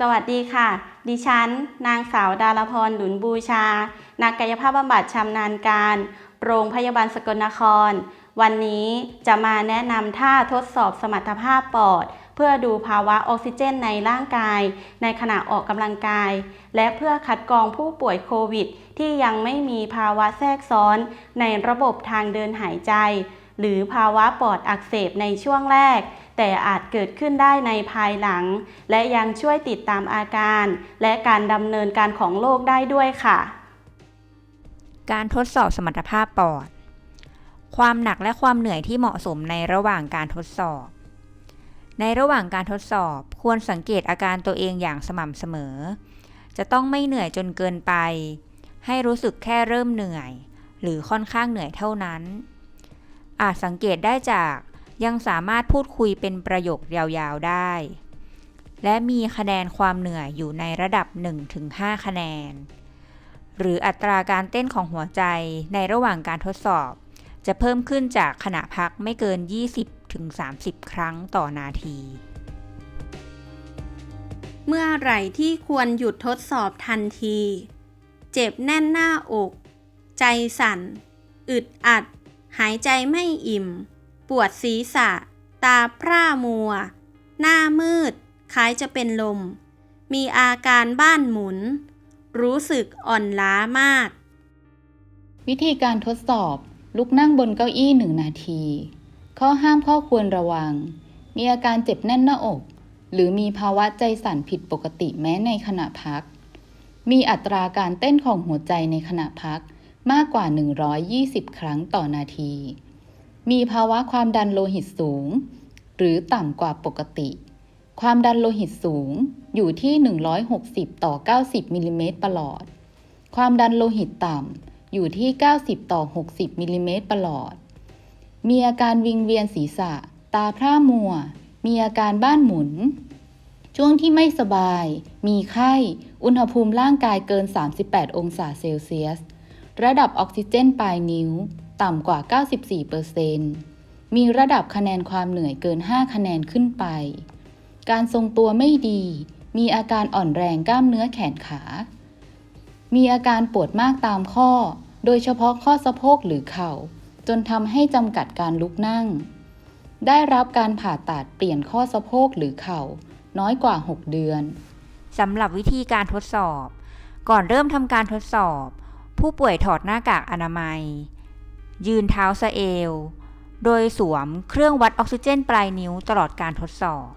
สวัสดีค่ะ ดิฉัน นางสาวดารพรหลุนบูชา นักกายภาพบำบัดชำนาญการ โรงพยาบาลสกลนคร วันนี้จะมาแนะนำท่าทดสอบสมรรถภาพปอด เพื่อดูภาวะออกซิเจนในร่างกาย ในขณะออกกำลังกาย และเพื่อคัดกรองผู้ป่วยโควิด ที่ยังไม่มีภาวะแทรกซ้อนในระบบทางเดินหายใจ หรือภาวะปอดอักเสบในช่วงแรก แต่อาจเกิดขึ้นได้ในภายหลัง และยังช่วยติดตามอาการ และการดำเนินการของโรคได้ด้วยค่ะ การทดสอบสมรรถภาพปอด ความหนักและความเหนื่อยที่เหมาะสมในระหว่างการทดสอบ ในระหว่างการทดสอบควรสังเกตอาการตัวเองอย่างสม่ำเสมอ จะต้องไม่เหนื่อยจนเกินไป ให้รู้สึกแค่เริ่มเหนื่อย หรือค่อนข้างเหนื่อยเท่านั้น อาจสังเกตได้จากยังสามารถพูดคุยเป็นประโยคยาวๆได้ และมีคะแนนความเหนื่อยอยู่ในระดับ 1-5 คะแนน หรืออัตราการเต้นของหัวใจในระหว่างการทดสอบ จะเพิ่มขึ้นจากขณะพักไม่เกิน 20-30 ครั้งต่อนาที เมื่อไหร่ที่ควรหยุดทดสอบทันที เจ็บแน่นหน้าอก ใจสั่น อึดอัด หายใจไม่อิ่ม ปวดศีรษะ ตาพร่ามัว หน้ามืด คล้ายจะเป็นลม มีอาการบ้านหมุน รู้สึกอ่อนล้ามาก วิธีการทดสอบ ลุกนั่งบนเก้าอี้หนึ่งนาที ข้อห้ามข้อควรระวัง มีอาการเจ็บแน่นหน้าอก หรือมีภาวะใจสั่นผิดปกติแม้ในขณะพัก มีอัตราการเต้นของหัวใจในขณะพัก มากกว่า 120 ครั้งต่อนาที มีภาวะความดันโลหิตสูง หรือต่ำกว่าปกติ ความดันโลหิตสูงอยู่ที่ 160 ต่อ 90มิลลิเมตรประหลอด ความดันโลหิตต่ำอยู่ที่ 90 ต่อ 60มิลลิเมตรประหลอด มีอาการวิงเวียนศีรษะ ตาพร่ามัว มีอาการบ้านหมุน ช่วงที่ไม่สบาย มีไข้ อุณหภูมิร่างกายเกิน 38 องศาเซลเซียส ระดับออกซิเจนปลายนิ้ว ต่ำกว่า 94%มีระดับคะแนนความเหนื่อยเกิน 5 คะแนนขึ้นไป การทรงตัวไม่ดี มีอาการอ่อนแรงกล้ามเนื้อแขนขา มีอาการปวดมากตามข้อ โดยเฉพาะข้อสะโพกหรือเข่า จนทำให้จำกัดการลุกนั่ง ได้รับการผ่าตัดเปลี่ยนข้อสะโพกหรือเข่า น้อยกว่า 6 เดือนสำหรับวิธีการทดสอบ ก่อนเริ่มทำการทดสอบ ผู้ป่วยถอดหน้ากากอนามัย ยืนเท้าสะเอว โดยสวมเครื่องวัดออกซิเจนปลายนิ้วตลอดการทดสอบ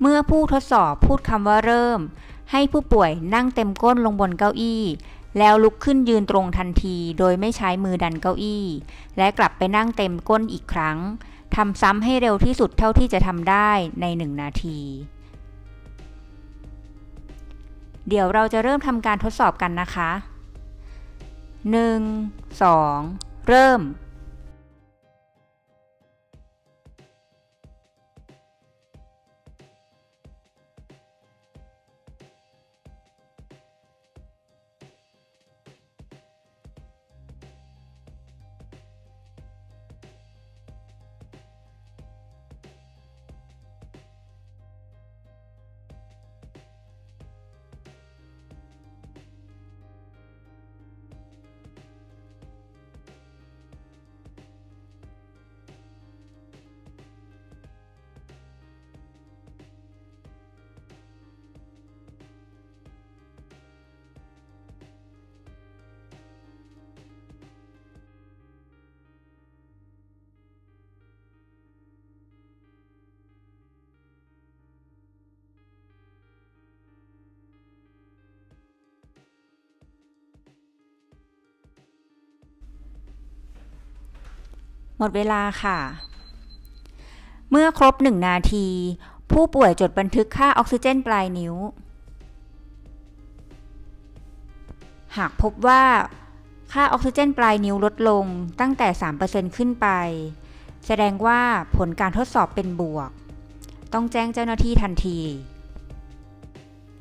เมื่อผู้ทดสอบพูดคำว่าเริ่ม ให้ผู้ป่วยนั่งเต็มก้นลงบนเก้าอี้ แล้วลุกขึ้นยืนตรงทันทีโดยไม่ใช้มือดันเก้าอี้ และกลับไปนั่งเต็มก้นอีกครั้งทำซ้ำให้เร็วที่สุดเท่าที่จะทำได้ใน1นาที เดี๋ยวเราจะเริ่มทำการทดสอบกันนะคะ 1 2 เริ่ม หมดเวลาค่ะ เมื่อครบ 1 นาที ผู้ป่วยจดบันทึกค่าออกซิเจนปลายนิ้ว หากพบว่าค่าออกซิเจนปลายนิ้วลดลงตั้งแต่ 3%ขึ้นไป แสดงว่าผลการทดสอบเป็นบวก ต้องแจ้งเจ้าหน้าที่ทันที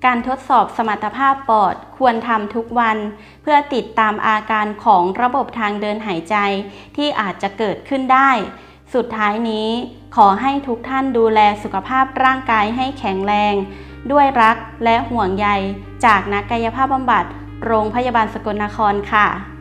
การทดสอบสมรรถภาพปอดควรทำทุกวัน เพื่อติดตามอาการของระบบทางเดินหายใจที่อาจจะเกิดขึ้นได้ สุดท้ายนี้ขอให้ทุกท่านดูแลสุขภาพร่างกายให้แข็งแรง ด้วยรักและห่วงใย จากนักกายภาพบำบัด โรงพยาบาลสกลนครค่ะ